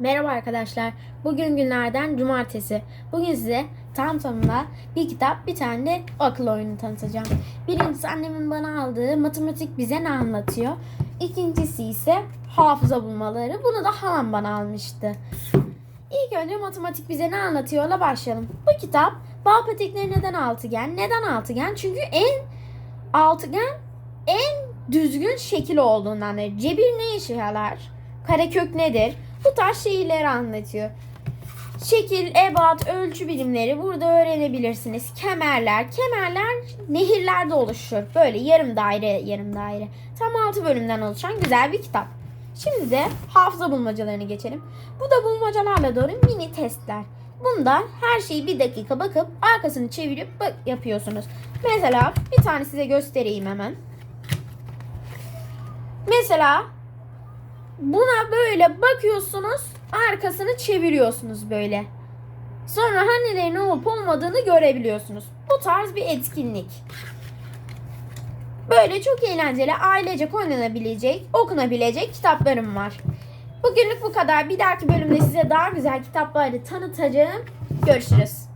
Merhaba arkadaşlar. Bugün günlerden cumartesi. Bugün size tam tamına bir kitap, bir tane de akıl oyunu tanıtacağım. Birincisi annemin bana aldığı matematik bize ne anlatıyor. İkincisi ise hafıza bulmaları. Bunu da halam bana almıştı. İlk önce matematik bize ne anlatıyorla başlayalım. Bu kitap bal petekleri neden altıgen? Neden altıgen? Çünkü en altıgen en düzgün şekil olduğundan. Cebir ne işe yarar? Karekök nedir? Bu tarz şeyleri anlatıyor. Şekil, ebat, ölçü birimleri burada öğrenebilirsiniz. Kemerler, kemerler nehirlerde oluşur. Böyle yarım daire, yarım daire. Tam 6 bölümden oluşan güzel bir kitap. Şimdi de hafıza bulmacalarını geçelim. Bu da bulmacalarla doğru mini testler. Bunda her şeyi bir dakika bakıp arkasını çevirip bak yapıyorsunuz. Mesela bir tane size göstereyim hemen. Mesela buna böyle bakıyorsunuz, arkasını çeviriyorsunuz böyle. Sonra hanelerin olup olmadığını görebiliyorsunuz. Bu tarz bir etkinlik. Böyle çok eğlenceli, ailecek oynanabilecek, okunabilecek kitaplarım var. Bugünlük bu kadar. Bir dahaki bölümde size daha güzel kitapları tanıtacağım. Görüşürüz.